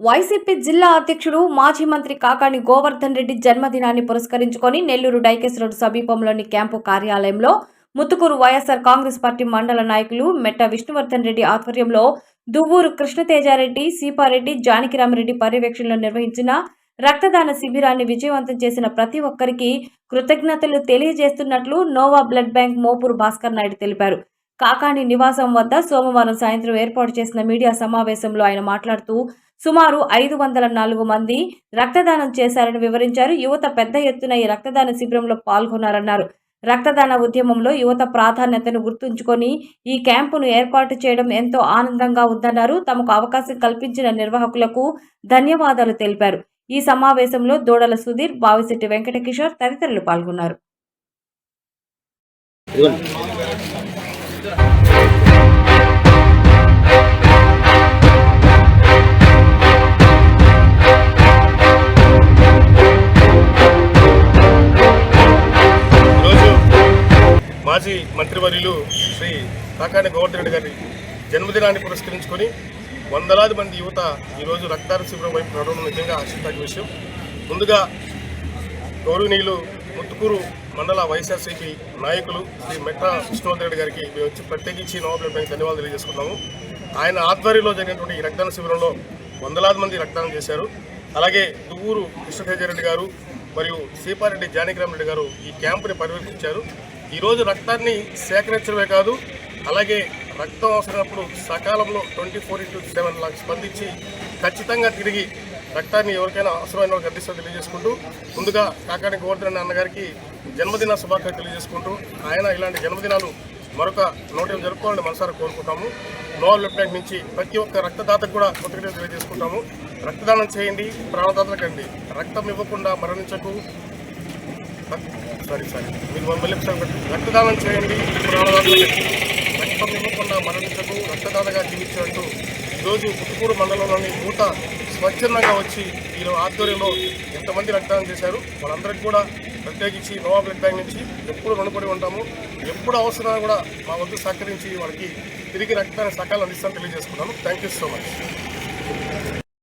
YCP జిల్లా అధ్యక్షుడు మాజీ మంత్రి కాకాని గోవర్ధన్ రెడ్డి జన్మదినాన్ని పురస్కరించుకొని నెల్లూరు డైకేస్ రోడ్డు సమీపంలోని క్యాంపు కార్యాలయంలో ముత్తుకూరు వైఎస్ఆర్ కాంగ్రెస్ పార్టీ మండల నాయకులు మెట్ట విష్ణువర్ధన్ రెడ్డి ఆధ్వర్యంలో దువ్వూరు కృష్ణతేజారెడ్డి సీపారెడ్డి జానకిరామరెడ్డి పర్యవేక్షణలో నిర్వహించిన రక్తదాన శిబిరాన్ని విజయవంతం చేసిన ప్రతి ఒక్కరికి కృతజ్ఞతలు తెలియజేస్తున్నట్లు Nova blood bank Mopur Bhaskar Naidu తెలిపారు. కాకాని నివాసం వద్ద సోమవారం సాయంత్రం ఏర్పాటు చేసిన మీడియా సమావేశంలో ఆయన మాట్లాడుతూ సుమారు ఐదు వందల నాలుగు మంది రక్తదానం చేశారని వివరించారు. యువత పెద్ద ఎత్తున ఈ రక్తదాన శిబిరంలో పాల్గొన్నారన్నారు. రక్తదాన ఉద్యమంలో యువత ప్రాధాన్యతను గుర్తుంచుకొని ఈ క్యాంపును ఏర్పాటు చేయడం ఎంతో ఆనందంగా ఉందన్నారు. తమకు అవకాశం కల్పించిన నిర్వాహకులకు ధన్యవాదాలు తెలిపారు. ఈ సమావేశంలో దూడల సుధీర్ బావిశెట్టి వెంకటకిషోర్ తదితరులు పాల్గొన్నారు. మాజీ మంత్రివర్యులు శ్రీ కాకాని గోవర్ధన్ రెడ్డి గారి జన్మదినాన్ని పురస్కరించుకొని వందలాది మంది యువత ఈరోజు రక్తదాన శిబిరం వైపు నడవడం నిజంగా ఆశించదగ్గ విషయం. ముందుగా గౌరవనీయులు ముత్తుకూరు మండల వైఎస్ఆర్సీపీ నాయకులు శ్రీ మెట్రా విష్ణువర్ధన్ రెడ్డి గారికి మేము వచ్చి ప్రత్యేకించి నవాబుల బ్యాంక్ ధన్యవాదాలు తెలియజేసుకున్నాము ఆయన ఆధ్వర్యంలో జరిగినటువంటి ఈ రక్తదాన శిబిరంలో వందలాది మంది రక్తదానం చేశారు. అలాగే దువ్వూరు కృష్ణతేజరెడ్డి గారు మరియు సీపారెడ్డి జానకిరామరెడ్డి గారు ఈ క్యాంపుని పర్యవేక్షించారు. ఈరోజు రక్తాన్ని సేకరించడమే కాదు అలాగే రక్తం అవసరమైనప్పుడు సకాలంలో ట్వంటీ ఫోర్ ఇంటూ సెవెన్ లాగా స్పందించి ఖచ్చితంగా తిరిగి రక్తాన్ని ఎవరికైనా అవసరమైన వాళ్ళకి అందిస్తూ తెలియజేసుకుంటూ ముందుగా కాకాని గోవర్ధన్ అన్నగారికి జన్మదిన శుభాకాంక్షలు తెలియజేసుకుంటూ ఆయన ఇలాంటి జన్మదినాలు మరొక నూట జరుపుకోవాలని మనసారా కోరుకుంటాము. నోవల్ లెఫ్టినెంట్ నుంచి ప్రతి ఒక్క రక్తదాతకు కూడా కృతజ్ఞతలు తెలియజేసుకుంటాము. రక్తదానం చేయండి ప్రాణదాతలకండి రక్తం ఇవ్వకుండా మరణించకు. Sorry sorry. మీరు మమ్మల్ని రక్తదానం చేయండి. రక్తం ఇవ్వకుండా మరణించకు రక్తదాతగా జీవించినట్టు ఈరోజు పుట్టుకూరు మండలంలోని మూత స్వచ్ఛందంగా వచ్చి వీళ్ళ ఆధ్వర్యంలో ఎంతమంది రక్తదానం చేశారు? వాళ్ళందరికీ కూడా ప్రత్యేకించి నోవా బ్లడ్ బ్యాంక్ నుంచి ఎప్పుడు రుణపడి ఉంటాము. ఎప్పుడు అవసరమైనా కూడా మా వద్ద సహకరించి వాళ్ళకి తిరిగి రక్తాన్ని సకాలం అందిస్తామని తెలియజేసుకున్నాను. Thank you so much